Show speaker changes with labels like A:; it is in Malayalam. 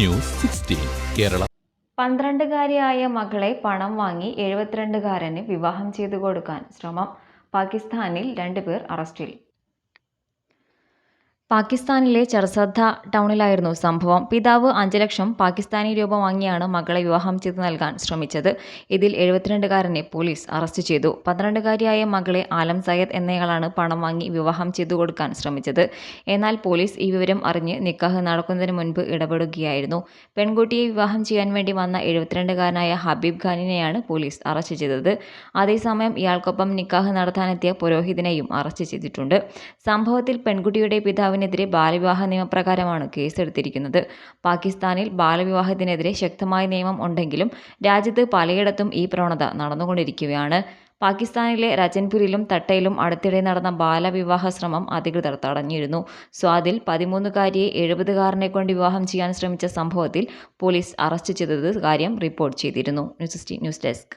A: News sixteen Kerala.
B: പന്ത്രണ്ടുകാരിയായ മകളെ പണം വാങ്ങി എഴുപത്തിരണ്ടുകാരന് വിവാഹം ചെയ്തു കൊടുക്കാൻ ശ്രമം. പാകിസ്ഥാനിൽ രണ്ടുപേർ അറസ്റ്റിൽ. പാകിസ്ഥാനിലെ ചർസദ്ദ ടൗണിലായിരുന്നു സംഭവം. പിതാവ് അഞ്ച് ലക്ഷം പാകിസ്ഥാനി രൂപ വാങ്ങിയാണ് മകളെ വിവാഹം ചെയ്തു നൽകാൻ ശ്രമിച്ചത്. ഇതിൽ എഴുപത്തിരണ്ടുകാരനെ പോലീസ് അറസ്റ്റ് ചെയ്തു. പന്ത്രണ്ടുകാരിയായ മകളെ ആലം സയ്യദ് എന്നയാളാണ് പണം വാങ്ങി വിവാഹം ചെയ്തു കൊടുക്കാൻ ശ്രമിച്ചത്. എന്നാൽ പോലീസ് ഈ വിവരം അറിഞ്ഞ് നിക്കാഹ് നടക്കുന്നതിന് മുൻപ് ഇടപെടുകയായിരുന്നു. പെൺകുട്ടിയെ വിവാഹം ചെയ്യാൻ വേണ്ടി വന്ന എഴുപത്തിരണ്ടുകാരനായ ഹബീബ് ഖാനിനെയാണ് പോലീസ് അറസ്റ്റ് ചെയ്തത്. അതേസമയം ഇയാൾക്കൊപ്പം നിക്കാഹ് നടത്താനെത്തിയ പുരോഹിതനെയും അറസ്റ്റ് ചെയ്തിട്ടുണ്ട്. സംഭവത്തിൽ പെൺകുട്ടിയുടെ പിതാവിനെതിരെ ബാലവിവാഹ നിയമപ്രകാരമാണ് കേസെടുത്തിരിക്കുന്നത്. പാകിസ്ഥാനിൽ ബാലവിവാഹത്തിനെതിരെ ശക്തമായ നിയമം ഉണ്ടെങ്കിലും രാജ്യത്ത് പലയിടത്തും ഈ പ്രവണത നടന്നുകൊണ്ടിരിക്കുകയാണ്. പാകിസ്ഥാനിലെ രജൻപുരിലും തട്ടയിലും അടുത്തിടെ നടന്ന ബാലവിവാഹ ശ്രമം അധികൃതർ തടഞ്ഞിരുന്നു. സ്വാദിൽ പതിമൂന്നുകാരിയെ എഴുപതുകാരനെ കൊണ്ട് വിവാഹം ചെയ്യാൻ ശ്രമിച്ച സംഭവത്തിൽ പോലീസ് അറസ്റ്റ് ചെയ്തത് കാര്യം റിപ്പോർട്ട് ചെയ്തിരുന്നു. News news desk.